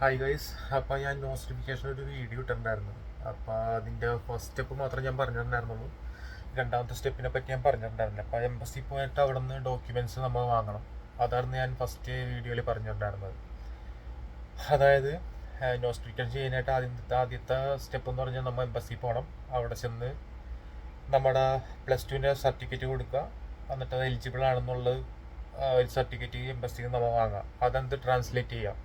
Hi guys അപ്പോൾ ഞാൻ നോസ്റ്റിഫിക്കേഷൻ ഒരു വീഡിയോ ഇട്ടിട്ടുണ്ടായിരുന്നു. അപ്പോൾ അതിന്റെ ഫസ്റ്റ് സ്റ്റെപ്പ് മാത്രം ഞാൻ പറഞ്ഞിട്ടുണ്ടായിരുന്നുള്ളൂ. രണ്ടാമത്തെ സ്റ്റെപ്പിനെ പറ്റി ഞാൻ പറഞ്ഞിട്ടുണ്ടായിരുന്നില്ല. അപ്പോൾ എംബസി പോയിട്ട് അവിടെ നിന്ന് ഡോക്യുമെന്റ്സ് നമ്മൾ വാങ്ങണം. അതായിരുന്നു ഞാൻ ഫസ്റ്റ് വീഡിയോയിൽ പറഞ്ഞിട്ടുണ്ടായിരുന്നത്. അതായത് നോസ്റ്റിഫിക്കേഷൻ ചെയ്യാനായിട്ട് ആദ്യത്തെ ആദ്യത്തെ സ്റ്റെപ്പ് എന്ന് പറഞ്ഞാൽ നമ്മൾ എംബസി പോകണം അവിടെ ചെന്ന് നമ്മുടെ പ്ലസ് ടുവിന്റെ സർട്ടിഫിക്കറ്റ് കൊടുക്കുക. എന്നിട്ട് അത് എലിജിബിൾ ആണെന്നുള്ളത് ഒരു സർട്ടിഫിക്കറ്റ് എംബസിയിൽ നമ്മൾ വാങ്ങാം. അതെന്ത് ട്രാൻസ്ലേറ്റ് ചെയ്യാം?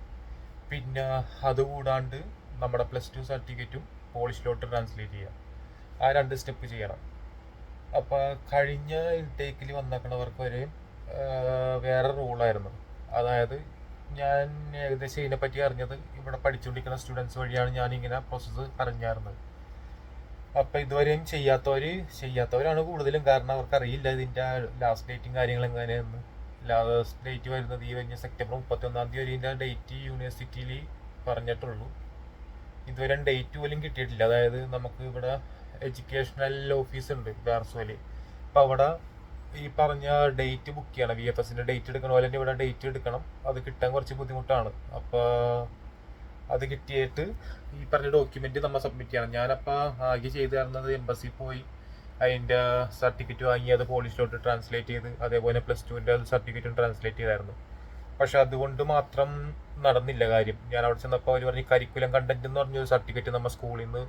പിന്നെ അതുകൂടാണ്ട് നമ്മുടെ പ്ലസ് ടു സർട്ടിഫിക്കറ്റും പോളിഷിലോട്ട് ട്രാൻസ്ലേറ്റ് ചെയ്യാം. ആ രണ്ട് സ്റ്റെപ്പ് ചെയ്യണം. അപ്പോൾ കഴിഞ്ഞ ഇൻടേക്കിൽ വന്നേക്കണവർക്ക് വരെ വേറെ റൂളായിരുന്നു അതായത് ഞാൻ ഏകദേശം ഇതിനെപ്പറ്റി അറിഞ്ഞത് ഇവിടെ പഠിച്ചുകൊണ്ടിരിക്കുന്ന സ്റ്റുഡൻസ് വഴിയാണ് ഞാൻ ഇങ്ങനെ പ്രോസസ്സ് അറിഞ്ഞായിരുന്നത് അപ്പം ഇതുവരെയും ചെയ്യാത്തവർ ചെയ്യാത്തവരാണ് കൂടുതലും. കാരണം അവർക്ക് അറിയില്ല ഇതിന്റെ ലാസ്റ്റ് ഡേറ്റും കാര്യങ്ങളും എങ്ങനെയെന്ന് ലാസ്റ്റ് ഡേറ്റ് വരുന്നത് ഈ കഴിഞ്ഞ സെപ്റ്റംബർ മുപ്പത്തി ഒന്നാം തീയതി വരെ ഇതിന്റെ ഡേറ്റ് യൂണിവേഴ്സിറ്റിയിൽ പറഞ്ഞിട്ടുള്ളൂ. ഇതുവരെ ഡേറ്റ് പോലും കിട്ടിയിട്ടില്ല. അതായത് നമുക്ക് ഇവിടെ എഡ്യൂക്കേഷണൽ ഓഫീസ് ഉണ്ട് ബാർസോൽ അപ്പം അവിടെ ഈ പറഞ്ഞ ഡേറ്റ് ബുക്ക് ചെയ്യണം. വി എഫ് എസിന്റെ ഡേറ്റ് എടുക്കണ തന്നെ ഇവിടെ ഡേറ്റ് എടുക്കണം. അത് കിട്ടാൻ കുറച്ച് ബുദ്ധിമുട്ടാണ്. അപ്പോൾ അത് കിട്ടിയിട്ട് ഈ പറഞ്ഞ ഡോക്യുമെന്റ് നമ്മൾ സബ്മിറ്റ് ചെയ്യണം. ഞാനപ്പോൾ ആകെ ചെയ്തു തരുന്നത് എംബസിയിൽ പോയി. അതിന്റെ സർട്ടിഫിക്കറ്റ് വാങ്ങി അത് പോളിഷിലോട്ട് ട്രാൻസ്ലേറ്റ് ചെയ്ത് അതേപോലെ പ്ലസ് ടുവിന്റെ സർട്ടിഫിക്കറ്റും ട്രാൻസ്ലേറ്റ് ചെയ്തായിരുന്നു. പക്ഷെ അതുകൊണ്ട് മാത്രം നടന്നില്ല കാര്യം. ഞാൻ അവിടെ ചെന്നപ്പോൾ അവർ പറഞ്ഞ് കരിക്കുലം കണ്ടന്റ് എന്ന് പറഞ്ഞൊരു സർട്ടിഫിക്കറ്റ് നമ്മൾ സ്കൂളിൽ നിന്ന്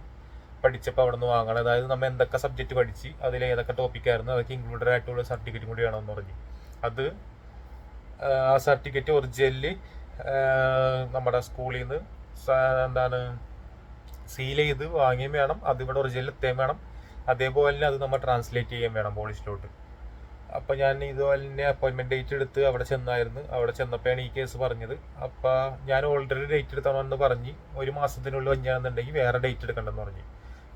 പഠിച്ചപ്പോൾ അവിടെ നിന്ന് വാങ്ങണം. അതായത് നമ്മൾ എന്തൊക്കെ സബ്ജക്റ്റ് പഠിച്ച് അതിൽ ഏതൊക്കെ ടോപ്പിക് ആയിരുന്നു അതൊക്കെ ഇൻക്ലൂഡഡ് ആയിട്ടുള്ള സർട്ടിഫിക്കറ്റ് കൂടി വേണമെന്ന് പറഞ്ഞു. അത് ആ സർട്ടിഫിക്കറ്റ് ഒറിജിനലി നമ്മുടെ സ്കൂളിൽ നിന്ന് എന്താണ് സീൽ ചെയ്ത് വാങ്ങിയും വേണം. അതിവിടെ ഒറിജിനൽ എത്തുകയും വേണം. അതേപോലെ തന്നെ അത് നമ്മൾ ട്രാൻസ്ലേറ്റ് ചെയ്യാൻ വേണം പോളിഷിലോട്ട്. അപ്പോൾ ഞാൻ ഇതുപോലെ തന്നെ അപ്പോയിൻമെന്റ് ഡേറ്റ് എടുത്ത് അവിടെ ചെന്നായിരുന്നു. അവിടെ ചെന്നപ്പോഴാണ് ഈ കേസ് പറഞ്ഞത്. അപ്പോൾ ഞാൻ ഓൾറെഡി ഡേറ്റ് എടുത്തണമെന്ന് പറഞ്ഞ് ഒരു മാസത്തിനുള്ളിൽ വഞ്ഞാണെന്നുണ്ടെങ്കിൽ വേറെ ഡേറ്റ് എടുക്കണ്ടെന്ന് പറഞ്ഞു.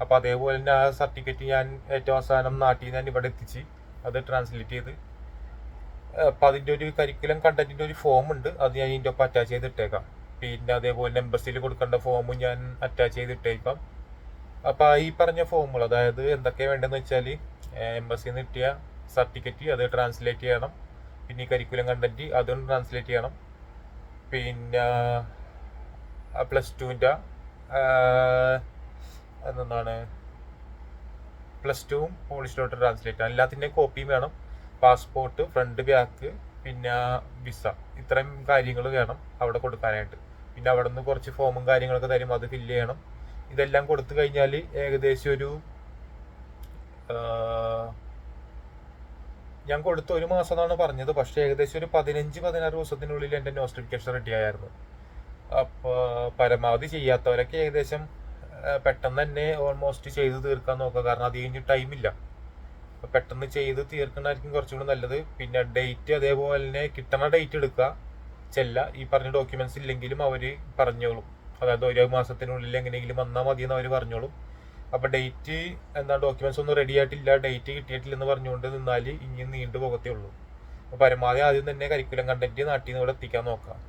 അപ്പോൾ അതേപോലെ തന്നെ ആ സർട്ടിഫിക്കറ്റ് ഞാൻ ഏറ്റവും അവസാനം നാട്ടിൽ ഞാൻ ഇവിടെ എത്തിച്ച് അത് ട്രാൻസ്ലേറ്റ് ചെയ്ത് അപ്പം അതിന്റെ ഒരു കരിക്കുലം കണ്ടന്റിന്റെ ഒരു ഫോം ഉണ്ട്. അത് ഞാൻ ഇതിന്റെ ഒപ്പം അറ്റാച്ച് ചെയ്തിട്ടേക്കാം. പിന്നെ അതേപോലെ എംബസിയിൽ കൊടുക്കേണ്ട ഫോമും ഞാൻ അറ്റാച്ച് ചെയ്ത് ഇട്ടേക്കാം അപ്പം ഈ പറഞ്ഞ ഫോമുകൾ അതായത് എന്തൊക്കെയാണ് വേണ്ടതെന്ന് വെച്ചാൽ എംബസിയിൽ നിന്ന് കിട്ടിയ സർട്ടിഫിക്കറ്റ് അത് ട്രാൻസ്ലേറ്റ് ചെയ്യണം. പിന്നെ ഈ കരിക്കുലം കണ്ടന്റ് അതും ട്രാൻസ്ലേറ്റ് ചെയ്യണം. പിന്നെ പ്ലസ് ടുവിന്റെ എന്താണ് പ്ലസ് ടുവും പോളിഷിലോട്ട് ട്രാൻസ്ലേറ്റ് ചെയ്യണം. എല്ലാത്തിന്റെയും കോപ്പിയും വേണം. പാസ്പോർട്ട് ഫ്രണ്ട് ബാക്ക് പിന്നെ വിസ ഇത്രയും കാര്യങ്ങൾ വേണം അവിടെ കൊടുക്കാനായിട്ട്. പിന്നെ അവിടെ നിന്ന് കുറച്ച് ഫോമും കാര്യങ്ങളൊക്കെ തരും. അത് ഫില്ല് ചെയ്യണം. ഇതെല്ലാം കൊടുത്തു കഴിഞ്ഞാൽ ഏകദേശം ഒരു ഞാൻ കൊടുത്ത ഒരു മാസം എന്നാണ് പറഞ്ഞത്. പക്ഷേ ഏകദേശം ഒരു പതിനഞ്ച് പതിനാറ് ദിവസത്തിനുള്ളിൽ എന്റെ നോസ്റ്റിഫിക്കേഷൻ റെഡി ആയിരുന്നു അപ്പോൾ പരമാവധി ചെയ്യാത്തവരൊക്കെ ഏകദേശം പെട്ടെന്ന് തന്നെ ഓൾമോസ്റ്റ് ചെയ്ത് തീർക്കാൻ നോക്കുക. കാരണം അത് കഴിഞ്ഞ് ടൈമില്ല അപ്പോൾ പെട്ടെന്ന് ചെയ്ത് തീർക്കണമായിരിക്കും കുറച്ചുകൂടി നല്ലത്. പിന്നെ ഡേറ്റ് അതേപോലെ തന്നെ കിട്ടണ ഡേറ്റ് എടുക്കുക. ചെല്ല ഈ പറഞ്ഞ ഡോക്യുമെന്റ്സ് ഇല്ലെങ്കിലും അവർ പറഞ്ഞോളും. അതായത് ഒരു മാസത്തിനുള്ളിൽ എങ്ങനെയെങ്കിലും വന്നാൽ മതി എന്ന് അവർ പറഞ്ഞോളും. അപ്പൊ ഡേറ്റ് എന്താ ഡോക്യുമെന്റ്സ് ഒന്നും റെഡി ആയിട്ടില്ല. ഡേറ്റ് കിട്ടിയിട്ടില്ലെന്ന് പറഞ്ഞുകൊണ്ട് നിന്നാൽ ഇനി നീണ്ടു പോകത്തേ ഉള്ളൂ. അപ്പൊ പരമാവധി ആദ്യം തന്നെ കരിക്കുലം കണ്ടന്റ് നാട്ടിൽ നിന്ന് ഇവിടെ എത്തിക്കാൻ നോക്കാം.